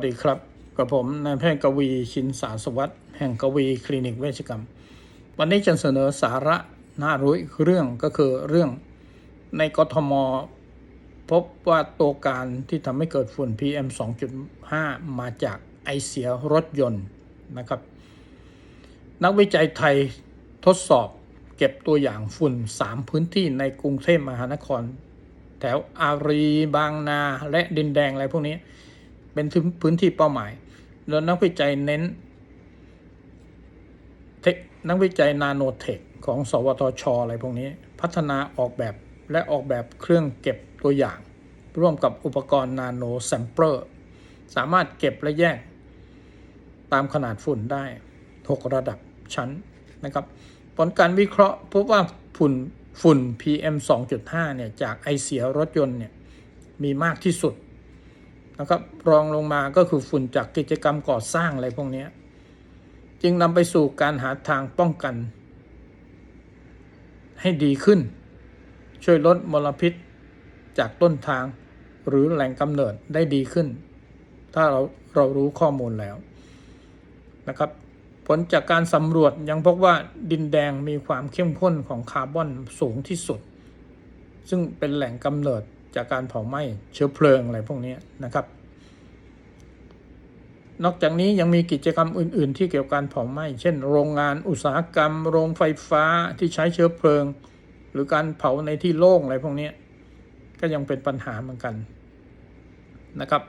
สวัสดีครับกับผมนายแพทย์กวีชินสารสวัสดิ์แห่งกวีคลินิกเวชกรรม วันนี้จะเสนอสาระน่ารู้เรื่องก็คือเรื่องในกทม พบว่าตัวการที่ทำให้เกิดฝุ่น PM 2.5 มาจากไอเสียรถยนต์นะครับ นักวิจัยไทยทดสอบเก็บตัวอย่างฝุ่น 3 พื้นที่ในกรุงเทพมหานคร แถวอารีบางนาและดินแดงอะไรพวกนี้ เป็นพื้นที่เป้าหมาย แล้วนักวิจัยเน้นเทคนักวิจัยนาโนเทคของ สวทช อะไรพวกนี้ พัฒนาออกแบบและออกแบบเครื่องเก็บตัวอย่าง ร่วมกับอุปกรณ์นาโนแซมเปอร์สามารถเก็บและแยก ตามขนาดฝุ่นได้ 6 ระดับชั้นนะครับ ผลการวิเคราะห์พบว่าฝุ่นฝุ่น PM 2.5 เนี่ย จากไอเสียรถยนต์เนี่ย มีมากที่สุด นะครับ รองลงมาก็คือฝุ่นจากกิจกรรมก่อสร้างอะไรพวกนี้จึงนำไปสู่การหาทางป้องกัน ให้ดีขึ้น ช่วยลดมลพิษจากต้นทางหรือแหล่งกำเนิดได้ดีขึ้น ถ้าเราเรารู้ข้อมูลแล้วนะครับ ผลจากการสำรวจยังพบว่าดินแดงมีความเข้มข้นของคาร์บอนสูงที่สุด ซึ่งเป็นแหล่งกำเนิดจากการเผาไหม้เชื้อเพลิงอะไรพวกนี้นะครับ นอกจากนี้ยังมีกิจกรรมอื่น ๆ ที่เกี่ยวกับการเผาไหม้ เช่น โรงงานอุตสาหกรรม โรงไฟฟ้าที่ใช้เชื้อเพลิง หรือการเผาในที่โล่งอะไรพวกนี้ก็ยังเป็นปัญหาเหมือนกันนะครับ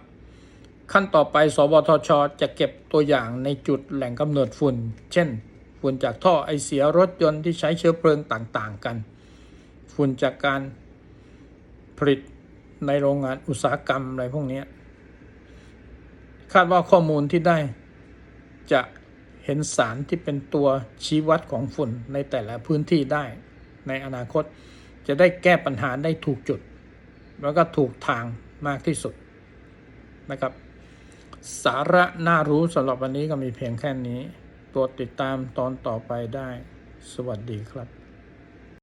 ขั้นต่อไป สวทช จะเก็บตัวอย่างในจุดแหล่งกำเนิดฝุ่น เช่น ฝุ่นจากท่อไอเสียรถยนต์ที่ใช้เชื้อเพลิงต่าง ๆ กัน ฝุ่นจากการผลิตในโรงงานอุตสาหกรรมอะไรพวกนี้ คาดว่าข้อมูลที่ได้จะเห็นสารที่เป็นตัวชี้วัดของฝุ่นในแต่ละพื้นที่ได้ ในอนาคตจะได้แก้ปัญหาได้ถูกจุด แล้วก็ถูกทางมากที่สุดนะครับ สาระน่ารู้สำหรับวันนี้ก็มีเพียงแค่นี้ ตัวติดตามตอนต่อไปได้ สวัสดีครับ